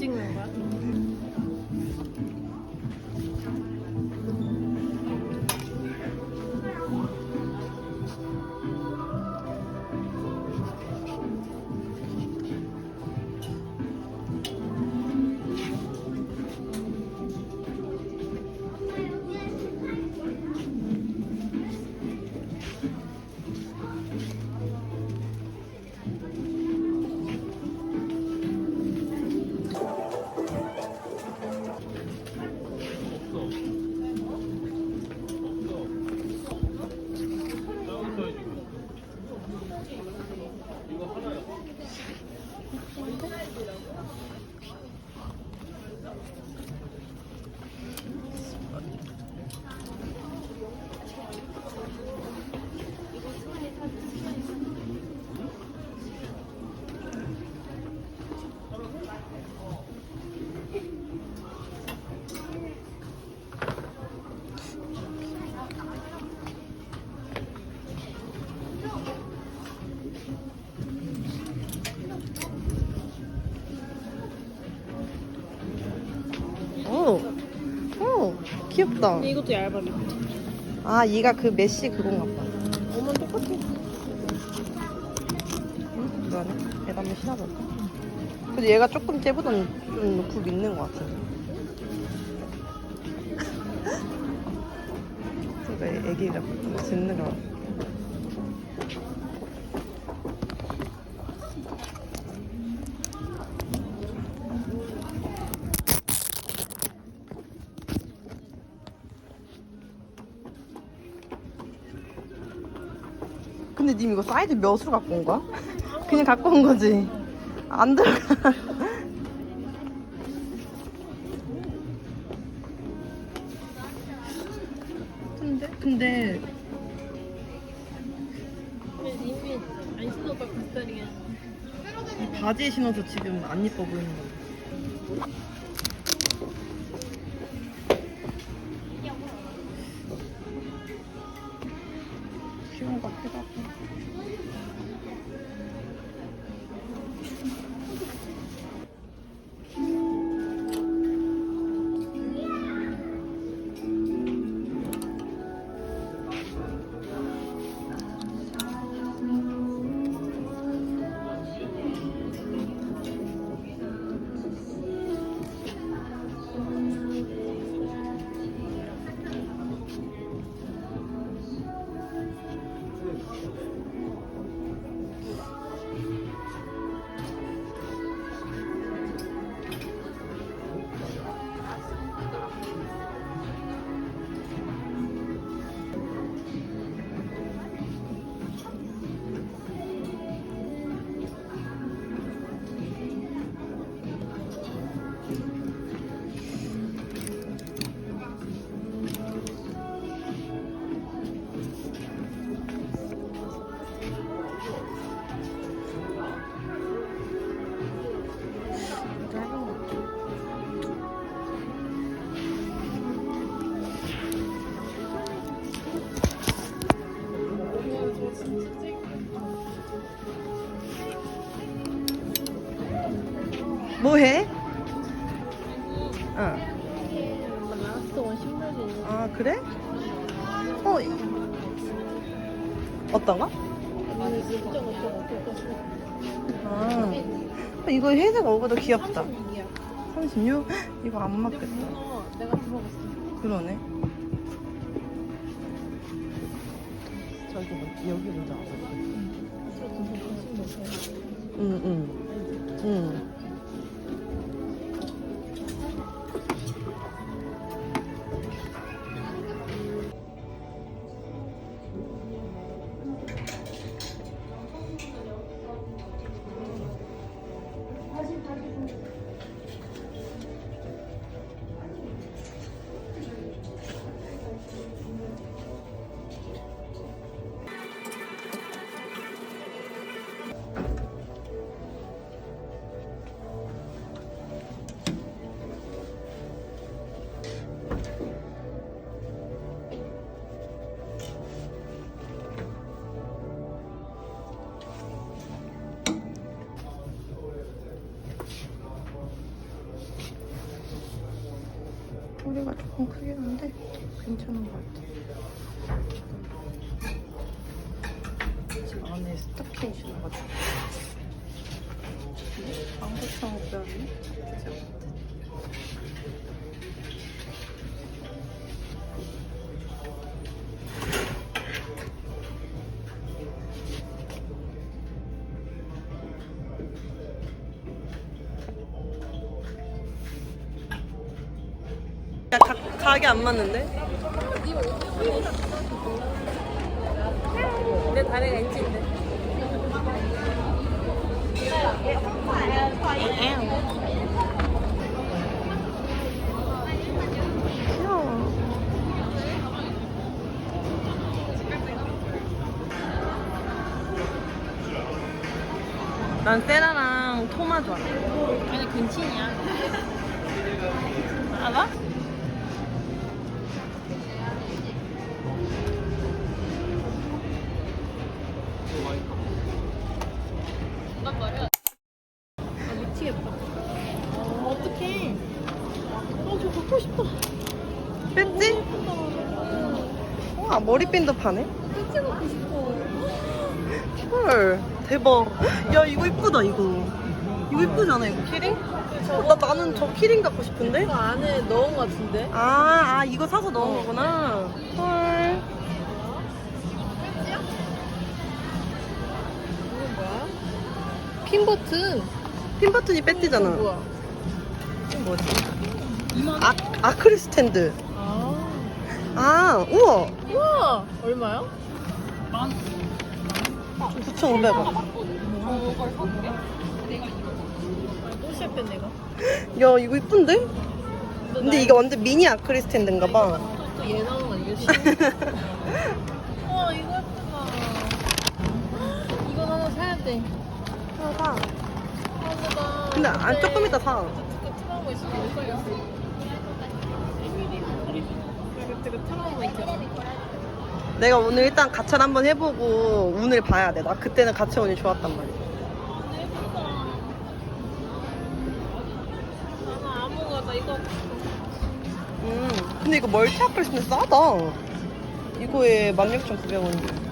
찍는 거 귀엽다. 근데 이것도 얇아 밑에. 아, 얘가 그 메쉬 그건가 봐. 어머 똑같아. 응? 그러네. 얘가 한번 신어볼까? 근데 얘가 조금 쟤보단 좀굽 있는 것 같은데. 제가 애기가 짖는 거. 이거 사이즈 몇으로 갖고 온 거야? 그냥 갖고 온 거지? 안 들어가. 근데 근데 이미 안 신어봐 그 스타일이야. 이 바지에 신어서 지금 안 예뻐 보이는 거. 뭐해? 라스트 원 신발이 아 그래? 어 이- 어떤 거? 아니 진짜 어쩌고 어쩌고 아 이거 회색 어보다 귀엽다. 36이야. 36? 이거 안 맞겠다. 어, 내가. 그러네. 저기 뭐, 여기 먼저 와봐. 저 진짜 관심 없어요. 응, 응. 응. 하는데 괜찮은 것 같아. 지금 안에 스타킹 신어가지고. 방구청 오빠였네? 야, 가, 가게 안 맞는데? 내 다리가 인치인데. 난 세라랑 토마 좋아. 아니 근친이야. 알아? 아 파네? 팬츠 갖고 싶어. 헐, 대박. 야, 이거 이쁘다, 이거. 이거 이쁘잖아, 이거 키링? 어, 나, 나는 저 키링 갖고 싶은데? 이거 안에 넣은 거 같은데? 아, 아, 이거 사서 넣은 거구나. 헐. 이건 뭐야? 핀 버튼. 핀 버튼이 뺐지잖아. 뭐야? 이건 뭐지? 2만 아, 아크릴 스탠드. 아. 아, 우와. 우와! 얼마야? 9,500원. 또 시작했네, 이거. 야, 이거 이쁜데? 근데 이게 완전 미니 아크릴 스탠드인가 봐. 또얘 나오는 거 이게 와, 이거 예쁘다. 이거 하나 사야 돼. 하나 사. 근데 안, 조금 이따 사. 있으면 못 살렸어. 그때 그 트라우마 있잖아. 내가 오늘 일단 가차를 한번 해보고 운을 봐야 돼. 나 그때는 가차 운이 좋았단 말이야. 나는 아무거나 이거 음, 근데 이거 멀티 아크릴 스탠드 싸다. 이거에 16,900원인데.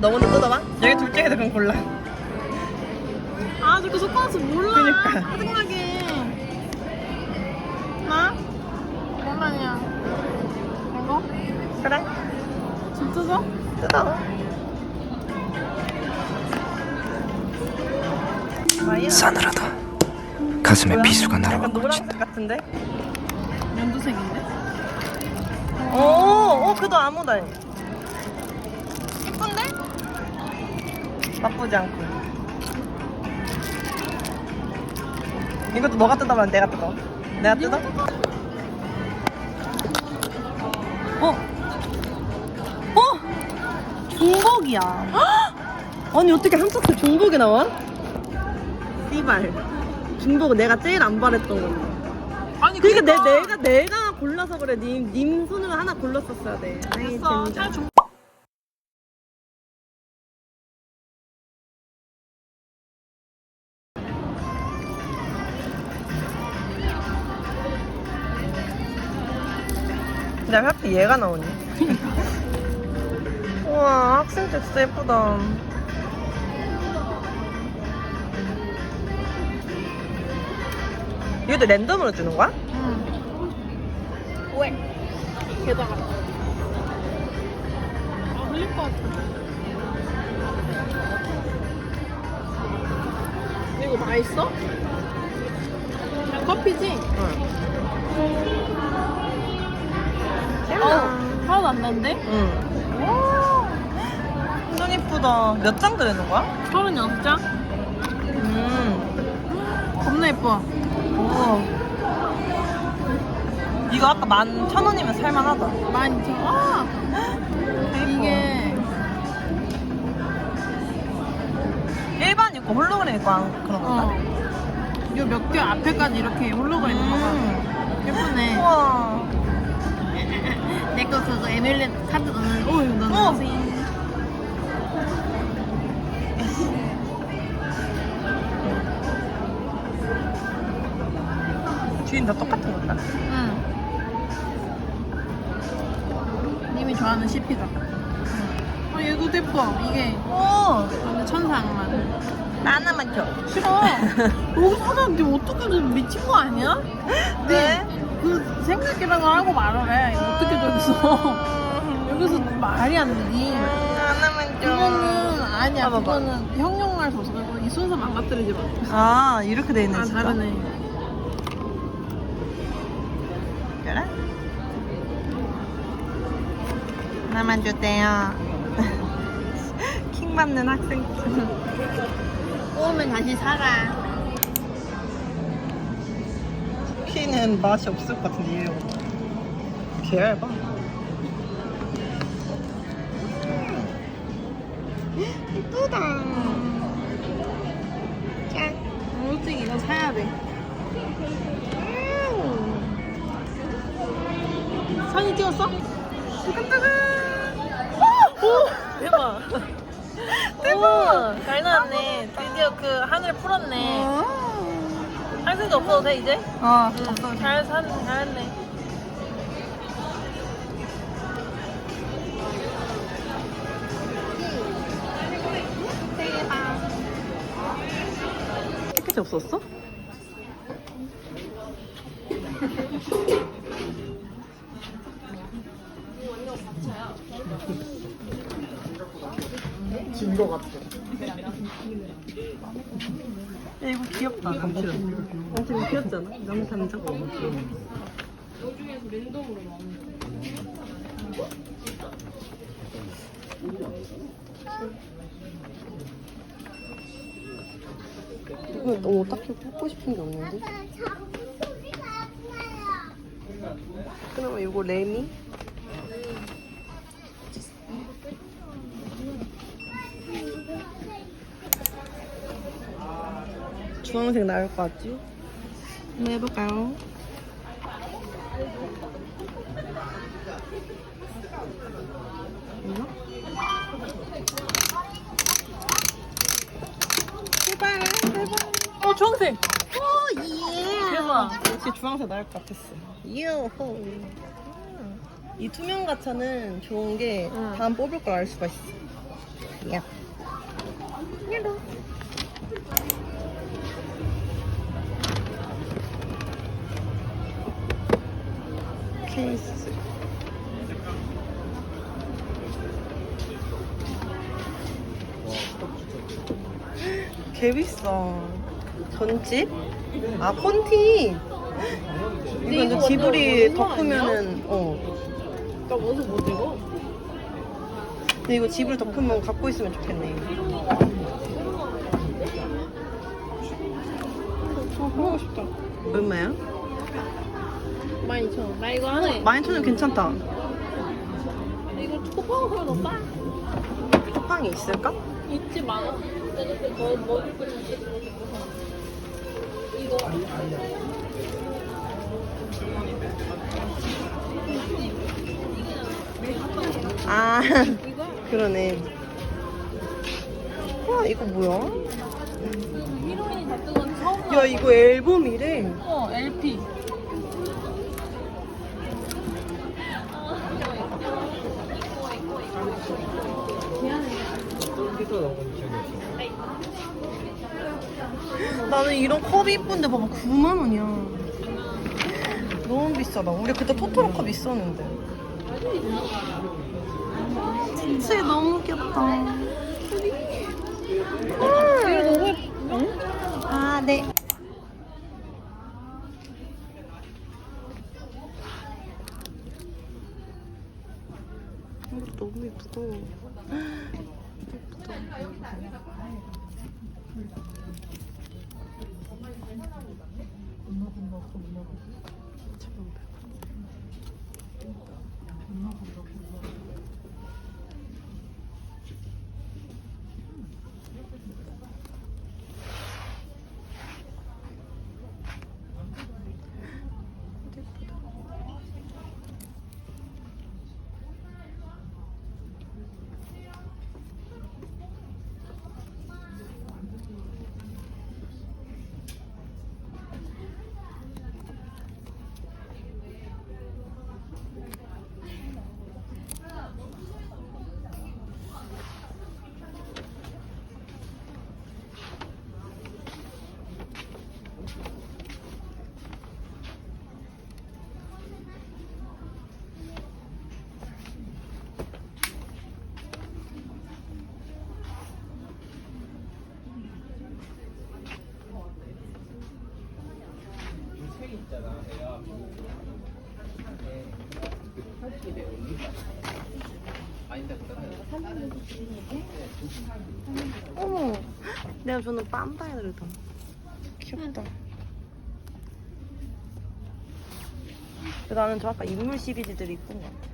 너 먼저 뜯어봐. 여기 둘 중에서 그럼 골라. 아 저거 섞어서 몰라 그니까. 짜증나게 나? 얼마냐 이거? 그래? 진짜 사? 뜯어. 마이야. 싸늘하다. 가슴에 뭐야? 비수가 약간 날아오고 노란색 같은데? 연두색인데? 오, 오, 그도 아무다. 이쁜 나쁘지 않고. 이것도 너가 뜯어면 내가 뜯어. 내가 뜯어? 어? 어? 중복이야. 아니 어떻게 한 박스 중복이 나와? 씨발. 중복은 내가 제일 안 바랬던 건데. 아니 그러니까 내, 내가 내가 골라서 그래. 님, 님 손으로 하나 골랐었어야 돼. 아이, 됐어 진짜. 잘 중... 얘가 나오네. 우와, 학생증 진짜 예쁘다. 이것도 랜덤으로 주는 거야? 왜? 게다가 아 흘릴 것 같아 이거 맛있어? 그냥 커피지? 응. 어 하나도 안 난데? 응. 와, 완전 예쁘다. 몇 장 들어있는 거야? 36장? 예뻐. 오. 이거 아까 만 천 원이면 살만하다. 많이 저. 아 이게 일반 있고 홀로그램 있고 안- 그런 건가? 어. 요 몇 개 앞에까지 이렇게 홀로그램 있는 거 봐. 음. 예쁘네. 우와. 내거 그거 에밀리 카드 넣는. 오 이거 어. 넣는. 주인 다 똑같은 건가? 응. 님이 좋아하는 CP다. 어 이거 예뻐. 이게 오. 완전 천상만. 나 하나만 줘. 싫어. 여기 사람인데 어떻게 좀 미친 거 아니야? 네. 그 생각이라고 하고 말을 해. 어떻게 저기서 여기서 말이 안 되지. 하나만 그거는 아니야. 봐봐봐. 그거는 형용할 수 없어. 그거 이 순서 망가뜨리지 마. 아 이렇게 돼 있네 아 진짜. 다르네. 그래? 하나만 주세요. 킹 받는 학생. 꼬우면 다시 사라. 쿠키는 맛이 없을 것 같은데 이거. 개 얇아. 이쁘다. 짠. 솔직히 이거 사야 돼. 사진 찍었어? 오! 대박. 대박! 잘 나왔네. 드디어 그 하늘 풀었네. 할 생각 없어도 돼, 이제? 아, 응. 잘 산, 잘했네. 깨끗이 없었어? 진거 같아. 야, 이거 귀엽다. 감칠은. 너무 담장. 이거 너무 딱히 뽑고 싶은 게 없는데? 그나마 이거 레미? 주황색 나을 것 같지? 한번 해볼까요? 이거? 제발, 제발. 어, 주황색! 오, 예. 대박. 역시 주황색 나을 것 같았어. 유호. 이 투명 가차는 좋은 게 응. 다음 뽑을 걸 알 수가 있어. 야. 개 비싸. 전집? 아, 콘티. 이거 이제 지브리 덮으면은, 어. 나 원서 못 읽어. 근데 이거 지브리 덮으면 갖고 있으면 좋겠네. 저 하고 싶다. 얼마야? 12,000원. 나 이거 하나 해. 12,000원 괜찮다. 이거 사면 더 싸. 쿠팡이 있을까? 있지 많아. 아, 그러네. 와, 이거 뭐야? 히로인이 처음 야, 이거 앨범이래. 어 LP. 나는 이런 컵이 이쁜데 봐봐 9만 원이야. 너무 비싸다. 우리 그때 토토로 컵 있었는데. 진짜 너무 귀엽다. 예뻐. 아, 네. 이거 너무 예쁘다. 예쁘다. 어머, 내가 저는 빰바이드다. 귀엽다. 근데 나는 저 아까 인물 시리즈들이 이쁜 것 같아.